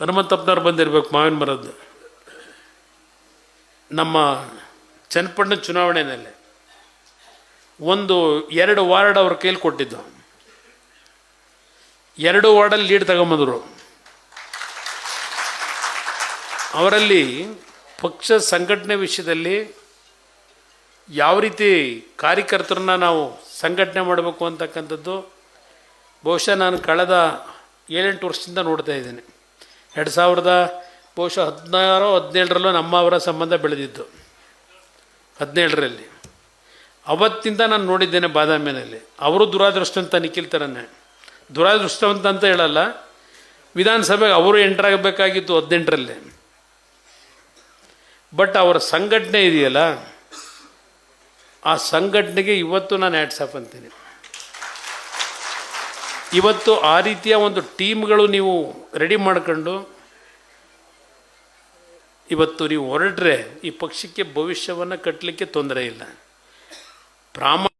ಹನುಮಂತಪ್ಪನವ್ರು ಬಂದಿರಬೇಕು, ಮಾವಿನ ಮರದ್ದು ನಮ್ಮ ಚನ್ನಪಟ್ಟಣ ಚುನಾವಣೆಯಲ್ಲಿ ಒಂದು ಎರಡು ವಾರ್ಡ್ ಅವ್ರ ಕೈಲಿ ಕೊಟ್ಟಿದ್ದು. ಎರಡು ವಾರ್ಡಲ್ಲಿ ಲೀಡ್ ತಗೊಂಬಂದರು. ಅವರಲ್ಲಿ ಪಕ್ಷ ಸಂಘಟನೆ ವಿಷಯದಲ್ಲಿ ಯಾವ ರೀತಿ ಕಾರ್ಯಕರ್ತರನ್ನ ನಾವು ಸಂಘಟನೆ ಮಾಡಬೇಕು ಅಂತಕ್ಕಂಥದ್ದು ಬಹುಶಃ ನಾನು ಕಳೆದ ಏಳೆಂಟು ವರ್ಷದಿಂದ ನೋಡ್ತಾ ಇದ್ದೇನೆ. ಎರಡು ಸಾವಿರದ ಬಹುಶಃ ಹದಿನಾರು, ಹದಿನೇಳರಲ್ಲೂ ನಮ್ಮ ಅವರ ಸಂಬಂಧ ಬೆಳೆದಿದ್ದು ಹದಿನೇಳರಲ್ಲಿ. ಅವತ್ತಿಂದ ನಾನು ನೋಡಿದ್ದೇನೆ ಬಾದಾಮಿನಲ್ಲಿ ಅವರು ದುರಾದೃಷ್ಟವಂತ ನಿಖಿಲ್ ಥರನೇ ದುರಾದೃಷ್ಟವಂತ ಅಂತ ಹೇಳಲ್ಲ. ವಿಧಾನಸಭೆಗೆ ಅವರು ಎಂಟ್ರಾಗಬೇಕಾಗಿತ್ತು ಹದಿನೆಂಟರಲ್ಲಿ. ಬಟ್ ಅವರ ಸಂಘಟನೆ ಇದೆಯಲ್ಲ, ಆ ಸಂಘಟನೆಗೆ ಇವತ್ತು ನಾನು ಆ್ಯಡ್ಸಪ್ ಅಂತೀನಿ. ಇವತ್ತು ಆ ರೀತಿಯ ಒಂದು ಟೀಮ್ಗಳು ನೀವು ರೆಡಿ ಮಾಡ್ಕೊಂಡು ಇವತ್ತು ನೀವು ಹೊರಟ್ರೆ ಈ ಪಕ್ಷಕ್ಕೆ ಭವಿಷ್ಯವನ್ನು ಕಟ್ಟಲಿಕ್ಕೆ ತೊಂದರೆ ಇಲ್ಲ. ಪ್ರಾಮ